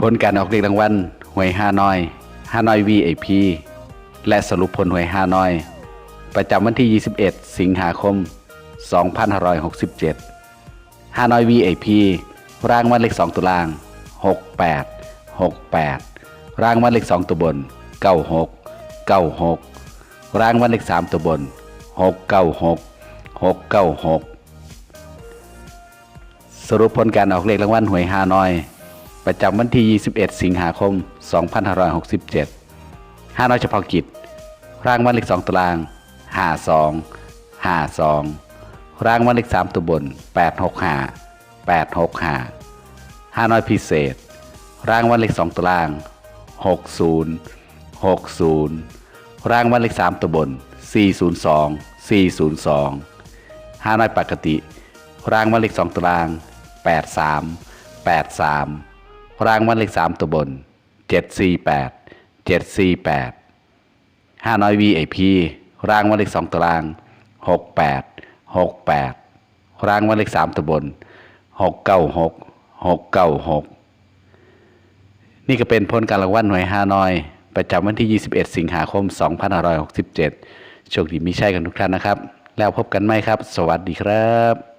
ผลการออกเรียกรางวัลหวยห้าน้อยห้าน้อย VIP และสรุปผลหวยห้าน้อย ประจำวันที่ 21 สิงหาคม 2567ห้าน้อย VIP รางวัลเลข 2ตัวล่าง 68 68 รางวัลเลข 2 ตัวบน 96 96 รางวัลเลข 3 ตัวบน 696 696 สรุปผลการออกเลขรางวัลหวยฮานอย ประจำวันที่ 21 สิงหาคม 2567ห้าน้อยเฉพาะกิจ รางวัลเลข2ตาราง52 52 รางวัลเลข3ตัวบน 865 865ห้าน้อยพิเศษ รางวัลเลข2ตาราง 60 60 รางวัลเลข3ตัวบน 402 402ห้าน้อยปกติ รางวัลเลข2ตาราง 83 83 รางวัลเลข3ตัวบน748 748ห้าน้อย VIP รางวัลเลข2ตาราง68 68รางวัลเลข3ตัวบน696 696นี่ก็เป็นผลการรางวัลหน่วยฮาน้อย ประจำวันที่ 21 สิงหาคม 2567 โชคดีมีชัยกันทุกท่านนะครับ แล้วพบกันไหมครับ สวัสดีครับ